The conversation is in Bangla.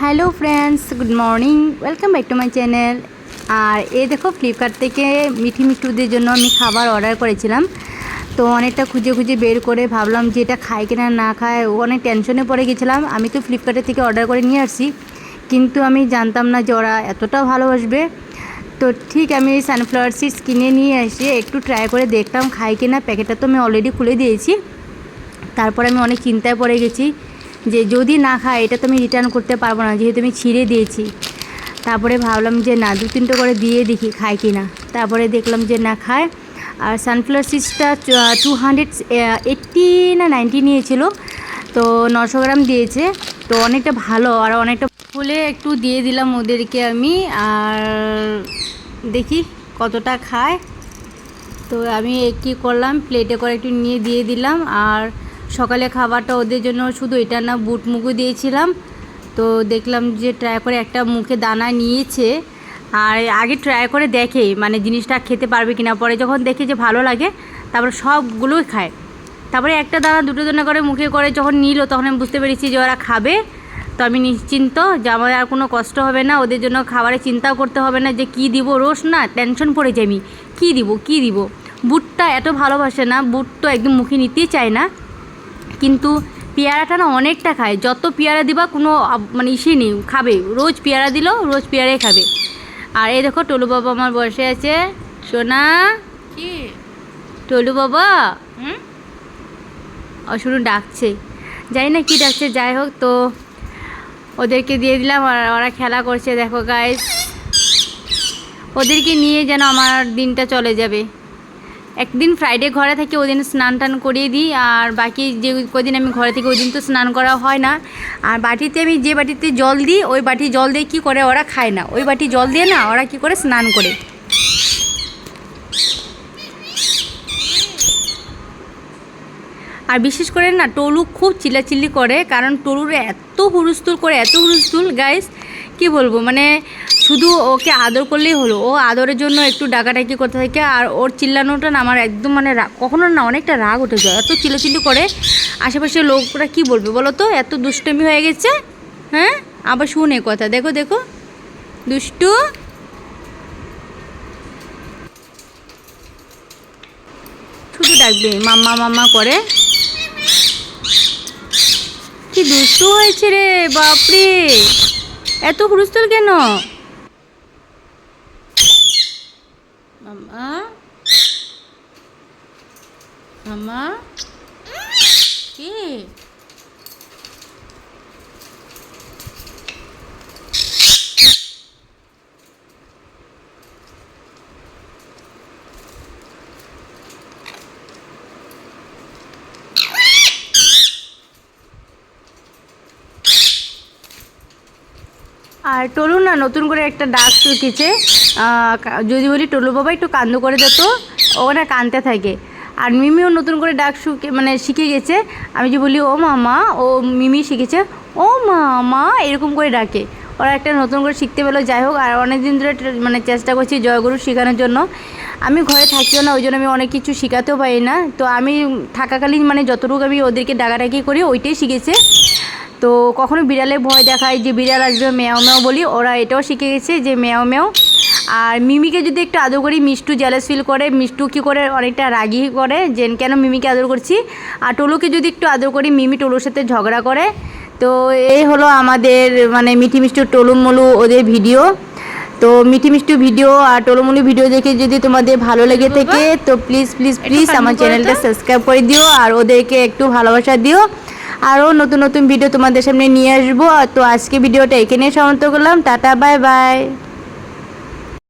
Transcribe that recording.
Hello friends good morning welcome back to my channel আর এ দেখো ফ্লিপকার্ট থেকে মিঠি মিষ্টুদের জন্য আমি খাবার অর্ডার করেছিলাম। তো অনেকটা খুঁজে খুঁজে বের করে ভাবলাম যে এটা খায় কিনা, না খায়। ও অনেক টেনশনে পড়ে গেছিলাম। আমি তো ফ্লিপকার্টের থেকে অর্ডার করে নিয়ে আসছি। কিন্তু আমি জানতাম না যে ওরা এতটা ভালোবাসবে। তো ঠিক আমি সানফ্লাওয়ার সিডস কিনে নিয়ে এসে একটু ট্রাই করে দেখলাম খাই কিনা। প্যাকেটটা তো আমি অলরেডি খুলে দিয়েছি। তারপর আমি অনেক চিন্তায় পড়ে গেছি। যে যদি না খায়, এটা তো আমি রিটার্ন করতে পারব না, যেহেতু আমি ছিঁড়ে দিয়েছি। তারপরে ভাবলাম যে না, দু তিনটে করে দিয়ে দেখি খায় কি না। তারপরে দেখলাম যে না খায়। আর সানফ্লাওয়ার সিডসটা টু হান্ড্রেড এইট্টি না নাইনটি নিয়েছিল। তো নশো গ্রাম দিয়েছে। তো অনেকটা ভালো, আর অনেকটা ফুলে একটু দিয়ে দিলাম ওদেরকে আমি। আর দেখি কতটা খায়। তো আমি কী করলাম প্লেটে করে একটু নিয়ে দিয়ে দিলাম। আর সকালে খাবারটা ওদের জন্য শুধু এটা না, বুট মুগও দিয়েছিলাম। তো দেখলাম যে ট্রাই করে একটা মুখে দানা নিয়েছে। আর আগে ট্রাই করে দেখে মানে জিনিসটা খেতে পারবে কিনা। পরে যখন দেখে যে ভালো লাগে, তারপরে সবগুলোই খায়। তারপরে একটা দানা দুটো দানা করে মুখে করে যখন নিল, তখন আমি বুঝতে পেরেছি যে ওরা খাবে। তো আমি নিশ্চিন্ত যে আমার আর কোনো কষ্ট হবে না। ওদের জন্য খাবারে চিন্তাও করতে হবে না যে কী দিব রোজ না টেনশন পড়ে যাই আমি। কী দিব কী দিব? বুটটা এত ভালোবাসে না, বুট তো একদম মুখে নিতেই চায় না। কিন্তু পেয়ারাটা না অনেকটা খায়। যত পেয়ারা দিবা কোনো মানে ইসে নেই খাবে। রোজ পেয়ারা দিল রোজ পেয়ারাই খাবে। আর এই দেখো টলু বাবা আমার বসে আছে। সোনা? কি? টলু বাবা? শুধু ডাকছে। জানি না কি ডাকছে যাই হোক তো। ওদেরকে দিয়ে দিলাম আর ওরা খেলা করছে দেখো গাইস ওদেরকে নিয়ে যেন আমার দিনটা চলে যাবে। একদিন ফ্রাইডে ঘরে থাকি ওদিন স্নান টান করিয়ে দিই, আর বাকি যে কদিন আমি ঘরে থেকে ওই দিন তো স্নান করা হয় না। আর বাটিতে আমি যে বাটিতে জল দিই, ওই বাটি জল দিয়ে কী করে ওরা খায় না? ওই বাটি জল দিয়ে না ওরা কী করে স্নান করে? আর বিশেষ করে না, টলু খুব চিল্লাচিল্লি করে, কারণ টলুর এত হুলস্থুল করে, এত হুলস্থুল গাইস কি বলব মানে শুধু ওকে আদর করলেই হলো, ও আদরের জন্য একটু ডাকাডাকি করতে থাকে, আর ওর চিল্লানোটা না আমার একদম মানে কখনো না অনেকটা রাগ উঠে যায়, এত চিল্লাচিল্লি করে আশেপাশে লোকরা কি বলবে বলো তো? এত দুষ্টমি হয়ে গেছে? হ্যাঁ? আবার শুনে কথা, দেখো দেখো। দুষ্টু। শুধু ডাকবে, মাম্মা মাম্মা করে। কি দুষ্টু হয়েছে রে বাপরে। এত হুলস্থুল কেন? মামা মাম্মা? কি? আর টলু না নতুন করে একটা ডাক শিখেছে। যদি বলি টলু বাবা একটু কান্দ করে দিত ও না কানতে থাকে। আর মিমিও নতুন করে ডাক শুকে মানে শিখে গেছে। আমি যে বলি, ও মামা ও মিমি শিখেছে, ও মামা এরকম করে ডাকে। ওরা একটা নতুন করে শিখতে পেল, যাই হোক, আর অনেক দিন ধরে মানে চেষ্টা করছি জয়গুরু শেখানোর জন্য। আমি ঘরে থাকিও না, ওই জন্য আমি অনেক কিছু শেখাতেও পারি না। তো আমি থাকাকালীন মানে যতটুকু আমি ওদেরকে ডাকাডাকি করি, ওইটাই শিখেছে। তো কখনো বিড়ালে ভয় দেখায় যে বিড়াল আসবে মেয়াও মেয়াও বলি। ওরা এটাও শিখে গেছে যে মেয়াও মেয়াও। আর মিমিকে যদি একটু আদর করি মিষ্টু জেলাস ফিল করে মিষ্টু কী করে অনেকটা রাগি করে যে কেন মিমিকে আদর করছি? আর টলুকে যদি একটু আদর করি মিমি টলুর সাথে ঝগড়া করে। তো এই হলো আমাদের মানে মিঠি মিষ্টু টলুমলু ওদের ভিডিও। তো মিঠি মিষ্টি ভিডিও আর টলুমলু ভিডিও দেখে যদি তোমাদের ভালো লেগে থাকে তো প্লিজ প্লিজ প্লিজ আমার চ্যানেলটা সাবস্ক্রাইব করে দিও আর ওদেরকে একটু ভালোবাসা দিও। আরও নতুন নতুন ভিডিও তোমাদের সামনে নিয়ে আসব। তো আজকে ভিডিওটা এখানে সমাপ্ত করলাম। Tata bye bye